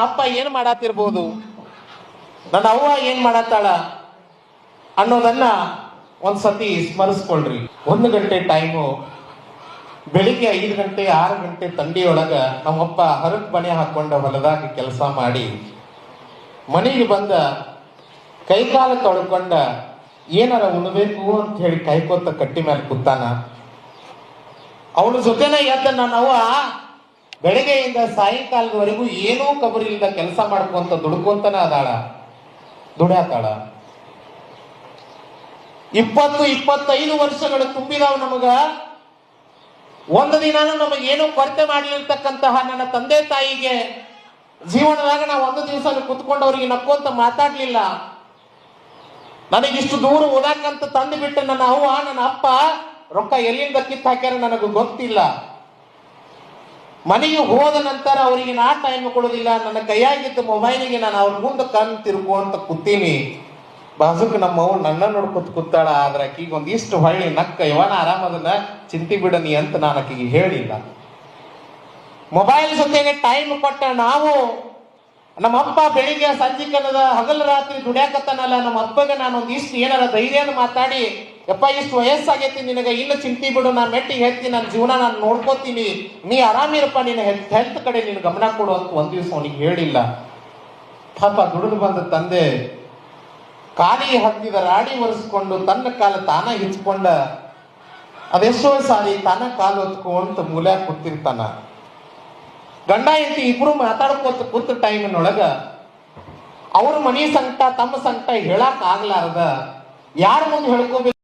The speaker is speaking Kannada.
ಅಪ್ಪ ಏನ್ ಮಾಡತ್ತಿರ್ಬೋದು ನನ್ನ ಅವ್ವ ಏನ್ ಮಾಡತ್ತಾಳ ಅನ್ನೋದನ್ನ ಒಂದ್ಸತಿ ಸ್ಮರಿಸ್ಕೊಳ್ರಿ. ಒಂದು ಗಂಟೆ ಟೈಮು ಬೆಳಿಗ್ಗೆ ಐದು ಗಂಟೆ, ಆರು ಗಂಟೆ ತಂಡಿಯೊಳಗ ನಮ್ಮಪ್ಪ ಹರಕ್ ಮನೆ ಹಾಕೊಂಡ ಹೊಲದಾಗ ಕೆಲಸ ಮಾಡಿ, ಮನೆಗೆ ಬಂದ ಕೈಕಾಲ ತೊಳ್ಕೊಂಡ ಏನಾರ ಉಣಬೇಕು ಅಂತ ಹೇಳಿ ಕೈಕೋತ ಕಟ್ಟಿ ಮೇಲೆ ಕೂತಾನ. ಅವನ ಜೊತೆನ ಎದ್ದ ನನ್ನ ಅವ್ವ ಬೆಳಗ್ಗೆಯಿಂದ ಸಾಯಂಕಾಲದವರೆಗೂ ಏನೂ ಕಬರಿ ಇಲ್ಲದ ಕೆಲಸ ಮಾಡ್ಕೊಂತ ದುಡ್ಕೊಂತನ ಅದಾಳ ದುಡ್ಯಾತಾಳ. ಇಪ್ಪತ್ತು, ಇಪ್ಪತ್ತೈದು ವರ್ಷಗಳು ತುಂಬಿದಾವ ನಮಗ. ಒಂದು ದಿನಾನು ನಮಗೆ ಏನೂ ಕೊರತೆ ಮಾಡಲಿರ್ತಕ್ಕಂತಹ ನನ್ನ ತಂದೆ ತಾಯಿಗೆ ಜೀವನದಾಗ ನಾವು ಒಂದು ದಿವಸ ಕುತ್ಕೊಂಡು ಅವ್ರಿಗೆ ನಕ್ಕೊಂತ ಮಾತಾಡ್ಲಿಲ್ಲ. ನನಗಿಷ್ಟು ದೂರ ಓದಾಕಂತ ತಂದು ಬಿಟ್ಟ ನನ್ನ ಅವ್ವ, ನನ್ನ ಅಪ್ಪ, ರೊಕ್ಕ ಎಲ್ಲಿಂದ ಕಿತ್ತು ಹಾಕ್ಯಾರ ನನಗೂ ಗೊತ್ತಿಲ್ಲ. ಮನೆಗೆ ಹೋದ ನಂತರ ಅವರಿಗೆ ನಾ ಟೈಮ್ ಕೊಡೋದಿಲ್ಲ, ನನ್ನ ಕೈಯಾಗಿದ್ದ ಮೊಬೈಲಿಗೆ ನಾನು ಅವ್ರ ಮುಂದೆ ಕಣ್ ತಿರುಗುವಂತ ಕೂತೀನಿ. ಬಾಜುಕ್ ನಮ್ಮ ಅವ್ ನನ್ನ ನೋಡ್ಕೊತ ಕೂತಾಳ, ಆದ್ರೆ ಆಕಿಗೆ ಒಂದಿಷ್ಟು ಹೊಳ್ಳಿ ನಕ್ಕ ಇವನ ಆರಾಮದನ್ನ ಚಿಂತಿ ಬಿಡನಿ ಅಂತ ನಾನು ಆಕಿಗೆ ಹೇಳಿಲ್ಲ. ಮೊಬೈಲ್ ಜೊತೆಗೆ ಟೈಮ್ ಕೊಟ್ಟ ನಾವು, ನಮ್ಮ ಅಪ್ಪ ಬೆಳಿಗ್ಗೆ ಸಂಜಿಕನದ ಹಗಲು ರಾತ್ರಿ ದುಡಿಯಾಕತ್ತಾನಲ್ಲ, ನಮ್ಮ ಅಪ್ಪಗೆ ನಾನು ಒಂದಿಷ್ಟು ಏನಾರ ಧೈರ್ಯನ ಮಾತಾಡಿ ಯಪ್ಪ, ಇಷ್ಟು ವಯಸ್ಸಾಗೈತಿ, ನಿನಗೆ ಇನ್ನು ಚಿಂತಿ ಬಿಡು, ನಾನು ಮೆಟ್ಟಿಗೆ ಹೆತ್ತಿ ನನ್ನ ಜೀವನ ನಾನು ನೋಡ್ಕೋತೀನಿ. ನೀ ಆರಾಮಿರಪ್ಪ, ನಿನ್ನ ಹೆಲ್ತ್ ಹೆಲ್ತ್ ಕಡೆ ನಿನ್ನ ಗಮನ ಕೊಡು ಅಂತ ಒಂದು ದಿವಸ ಅವನಿಗೆ ಹೇಳಿಲ್ಲ. ಪಾಪ, ದುಡಿದು ಬಂದ ತಂದೆ ಕಾಲಿ ಹತ್ತಿದ ರಾಡಿ ಒರೆಸ್ಕೊಂಡು ತನ್ನ ಕಾಲ ತಾನ ಹಿಚ್ಕೊಂಡ, ಅದೆಷ್ಟೋ ಸಾರಿ ತಾನ ಕಾಲು ಹೊತ್ಕೊಂತ ಮೂಲ್ಯಾಗ ಕೂತಿರ್ತಾನ ಗಂಡ, ಹೆಂಡತಿ ಇಬ್ರು ಮಾತಾಡ್ಕೋತ ಕೂತ ಟೈಮಿನೊಳಗ ಅವ್ರ ಮನಿ ಸಂಕಟ, ತಮ್ಮ ಸಂಕಟ ಹೇಳಕ್ ಆಗ್ಲಾರ್ದ. ಯಾರ ಮುಂದೆ ಹೇಳ್ಕೋಬೇಕು?